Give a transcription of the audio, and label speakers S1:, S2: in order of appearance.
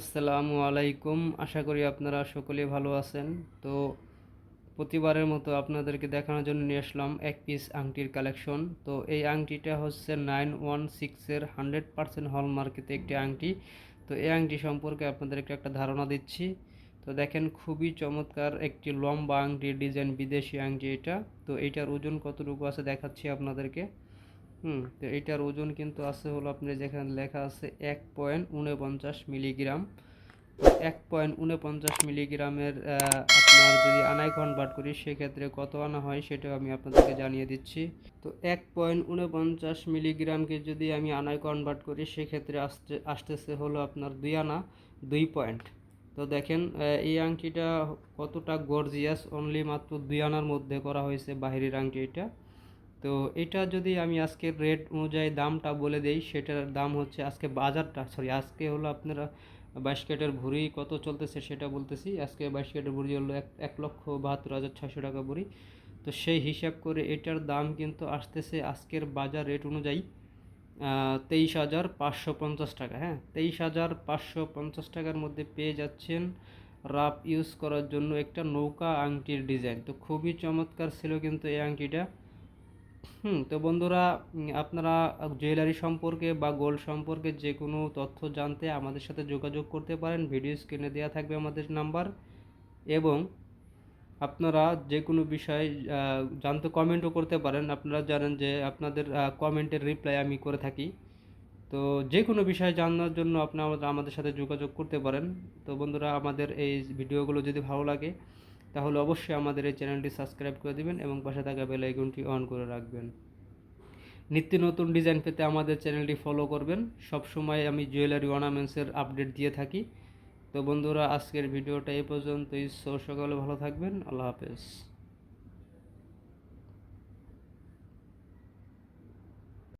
S1: আসসালামু আলাইকুম। আশা করি আপনারা সকলে ভালো আছেন। তো প্রতিবারের মতো আপনাদেরকে দেখানোর জন্য নিয়ে আসলাম এক পিস আংটির কালেকশন। তো এই আংটিটা হচ্ছে নাইন ওয়ান সিক্সের হান্ড্রেড পার্সেন্ট হলমার্কেতে একটি আংটি। তো এই আংটি সম্পর্কে আপনাদেরকে একটা ধারণা দিচ্ছি। তো দেখেন, খুবই চমৎকার একটি লম্বা আংটির ডিজাইন, বিদেশি আংটি এটা। তো এইটার ওজন কতটুকু আছে দেখাচ্ছি আপনাদেরকে। হুম, তো এইটার ওজন কিন্তু আছে হলো আপনি যেখানে লেখা আছে এক পয়েন্ট উনপঞ্চাশ মিলিগ্রাম। এক পয়েন্ট উনপঞ্চাশ মিলিগ্রামের আপনার যদি আনায় কনভার্ট করি, সেক্ষেত্রে কত আনা হয় সেটাও আমি আপনাদেরকে জানিয়ে দিচ্ছি। তো এক পয়েন্ট উনপঞ্চাশ মিলিগ্রামকে যদি আমি আনায় কনভার্ট করি, সেক্ষেত্রে আসতে আসতেছে হলো আপনার দুই আনা, দুই পয়েন্ট। তো দেখেন এই আংটিটা কতটা গর্জিয়াস অনলি মাত্র দুই আনার মধ্যে করা হয়েছে, বাহিরের আংটি এটা। তো এটা যদি আমি আজকে রেট অনুযায়ী দামটা বলে দেই, সেটার দাম হচ্ছে আজকে বাজারটা সরি আজকে হলো আপনারা বাইশ ক্যারেটের ভুড়ি কত চলতেছে সেটা বলতেছি। আজকে বাইশ ক্যারেটের ভুড়ি হলো এক এক লক্ষ বাহাত্তর হাজার ছশো টাকা ভুড়ি। তো সেই হিসাব করে এটার দাম কিন্তু আসতেছে আজকের বাজার রেট অনুযায়ী তেইশ হাজার পাঁচশো পঞ্চাশ টাকা হ্যাঁ? তেইশ হাজার পাঁচশো পঞ্চাশ টাকার মধ্যে পেয়ে যাচ্ছেন রাফ ইউজ করার জন্য একটা নৌকা আংটির ডিজাইন তো খুবই চমৎকার ছিল কিন্তু এই আংটিটা। হুম, তো বন্ধুরা আপনারা জুয়েলারি সম্পর্কে বা গোল্ড সম্পর্কে যে কোনো তথ্য জানতে আমাদের সাথে যোগাযোগ করতে পারেন। ভিডিও স্ক্রিনে দেওয়া থাকবে আমাদের নাম্বার এবং আপনারা যে কোনো বিষয়ে জানতে কমেন্টও করতে পারেন। আপনারা জানেন যে আপনাদের কমেন্টের রিপ্লাই আমি করে থাকি। তো যে কোনো বিষয়ে জানার জন্য আপনারা আমাদের সাথে যোগাযোগ করতে পারেন। তো বন্ধুরা, আমাদের এই ভিডিওগুলো যদি ভালো লাগে তাহলে অবশ্যই আমাদের এই চ্যানেলটি সাবস্ক্রাইব করে দেবেন এবং পাশে থাকা বেল আইকনটি অন করে রাখবেন। নিত্য নতুন ডিজাইন পেতে আমাদের চ্যানেলটি ফলো করবেন। সব সময় আমি জুয়েলারি অর্নামেন্টসের আপডেট দিয়ে থাকি। তো বন্ধুরা, আজকের ভিডিওটা এই পর্যন্তই। সকালে ভালো থাকবেন। আল্লাহ হাফেজ।